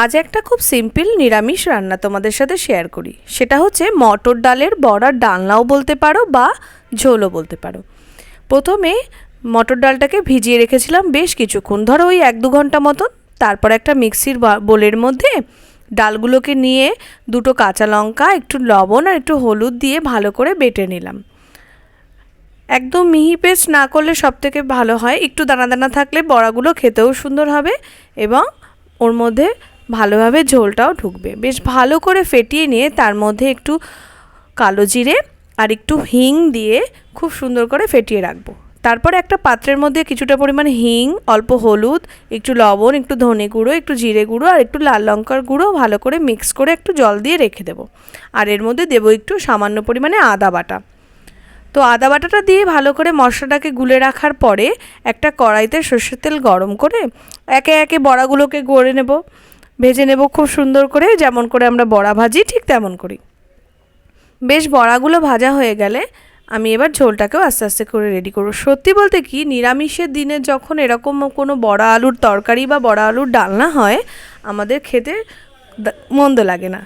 আজ একটা খুব সিম্পল নিরামিষ রান্না তোমাদের সাথে শেয়ার করি। সেটা হচ্ছে মটর ডালের বড়ার ডালনাও বলতে পারো বা ঝোলও বলতে পারো। প্রথমে মটর ডালটাকে ভিজিয়ে রেখেছিলাম বেশ কিছুক্ষণ। ধরো ওই এক দু ঘণ্টা মতন। তারপর একটা মিক্সির বোলের মধ্যে ডালগুলোকে নিয়ে দুটো কাঁচা লঙ্কা, একটু লবণ আর একটু হলুদ দিয়ে ভালো করে বেটে নিলাম। একদম মিহি পেস্ট না করলে সব থেকে ভালো হয়। একটু দানা দানা থাকলে বড়াগুলো খেতেও সুন্দর হবে এবং ওর মধ্যে ভালোভাবে ঝোলটাও ঢুকবে। বেশ ভালো করে ফেটিয়ে নিয়ে তার মধ্যে একটু কালো জিরে আর একটু হিং দিয়ে খুব সুন্দর করে ফেটিয়ে রাখব। তারপর একটা পাত্রের মধ্যে কিছুটা পরিমাণ হিং, অল্প হলুদ, একটু লবণ, একটু ধনে গুঁড়ো, একটু জিরে গুঁড়ো আর একটু লাল লঙ্কার গুঁড়ো ভালো করে মিক্স করে একটু জল দিয়ে রেখে দেবো। আর এর মধ্যে দেবো একটু সামান্য পরিমাণে আদা বাটা। তো আদা বাটাটা দিয়ে ভালো করে মশলাটাকে গুলে রাখার পরে একটা কড়াইতে সর্ষের তেল গরম করে একে একে বড়াগুলোকে গড়ে নেব। ভেজে নেব খুব সুন্দর করে, যেমন করে আমরা বড়া ভাজি ঠিক তেমন করি। বেশ বড়াগুলো ভাজা হয়ে গেলে আমি এবার ঝোলটাকেও আস্তে আস্তে করে রেডি করব। সত্যি বলতে কি, নিরামিষের দিনে যখন এরকম কোনো বড়া আলুর তরকারি বা বড়া আলুর ডালনা হয়, আমাদের খেতে মন্দ লাগে না।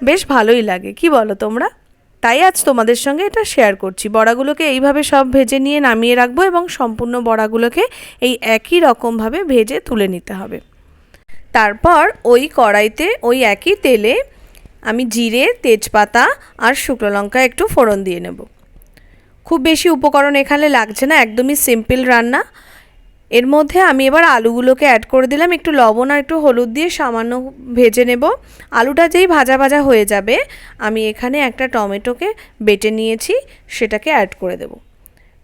বেশ ভালোই লাগে, কি বলো তোমরা? তাই আজ তোমাদের সঙ্গে এটা শেয়ার করছি। বড়াগুলোকে এইভাবে সব ভেজে নিয়ে নামিয়ে রাখব এবং সম্পূর্ণ বড়াগুলোকে এই একই রকমভাবে ভেজে তুলে নিতে হবে। তারপর ওই কড়াইতে ওই একই তেলে আমি জিরে, তেজপাতা আর শুকনো লঙ্কা একটু ফোড়ন দিয়ে নেব। খুব বেশি উপকরণ এখানে লাগছে না, একদমই সিম্পল রান্না। এর মধ্যে আমি এবার আলুগুলোকে অ্যাড করে দিলাম, একটু লবণ আর একটু হলুদ দিয়ে সামান্য ভেজে নেব। আলুটা যেই ভাজা ভাজা হয়ে যাবে, আমি এখানে একটা টমেটোকে বেটে নিয়েছি, সেটাকে অ্যাড করে দেব।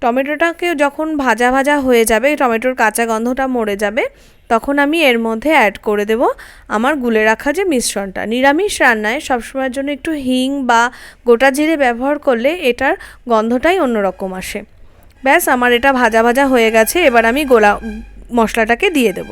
টমেটোটাকে যখন ভাজা ভাজা হয়ে যাবে টমেটোর কাঁচা গন্ধটা মরে যাবে, তখন আমি এর মধ্যে অ্যাড করে দেব আমার গুলে রাখা যে মিশ্রণটা। নিরামিষ রান্নায় সবসময়ের জন্য একটু হিং বা গোটা জিরে ব্যবহার করলে এটার গন্ধটাই অন্যরকম আসে। ব্যাস, আমার এটা ভাজা ভাজা হয়ে গেছে, এবার আমি গোলা মশলাটাকে দিয়ে দেব।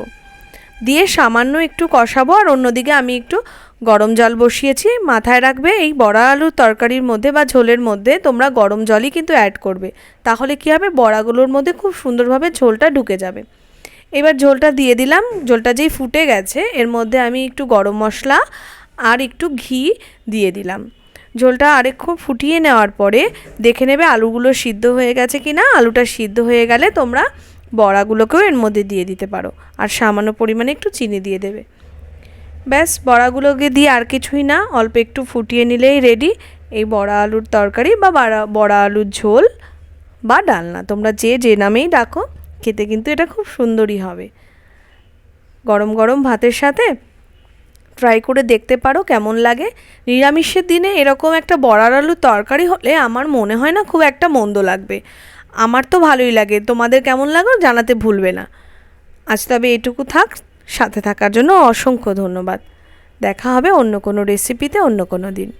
দিয়ে সামান্য একটু কষাবো আর অন্যদিকে আমি একটু গরম জল বসিয়েছি। মাথায় রাখবে এই বড়া আলুর তরকারির মধ্যে বা ঝোলের মধ্যে তোমরা গরম জলই কিন্তু অ্যাড করবে। তাহলে কী হবে? বড়াগুলোর মধ্যে খুব সুন্দরভাবে ঝোলটা ঢুকে যাবে। এবার ঝোলটা দিয়ে দিলাম। ঝোলটা যেই ফুটে গেছে, এর মধ্যে আমি একটু গরম মশলা আর একটু ঘি দিয়ে দিলাম। ঝোলটা আরেকক্ষণ ফুটিয়ে নেওয়ার পরে দেখে নেবে আলুগুলো সিদ্ধ হয়ে গেছে কি না আলুটা সিদ্ধ হয়ে গেলে তোমরা বড়াগুলোকেও এর মধ্যে দিয়ে দিতে পারো। আর সামান্য পরিমাণে একটু চিনি দিয়ে দেবে। ব্যাস, বড়াগুলোকে দিয়ে আর কিছুই না, অল্প একটু ফুটিয়ে নিলেই রেডি এই বড়া আলুর তরকারি বা বড়া বড়া আলুর ঝোল বা ডালনা। তোমরা যে যে নামেই ডাকো, খেতে কিন্তু এটা খুব সুন্দরই হবে। গরম গরম ভাতের সাথে ট্রাই করে দেখতে পারো কেমন লাগে। নিরামিষের দিনে এরকম একটা বড়ার আলুর তরকারি হলে আমার মনে হয় না খুব একটা মন্দ লাগবে। আমার তো ভালোই লাগে। তোমাদের কেমন লাগল জানাতে ভুলবে না। আজ তবে এটুকু থাক, সাথে থাকার জন্য অসংখ্য ধন্যবাদ। দেখা হবে অন্য কোনো রেসিপিতে অন্য কোনো দিন।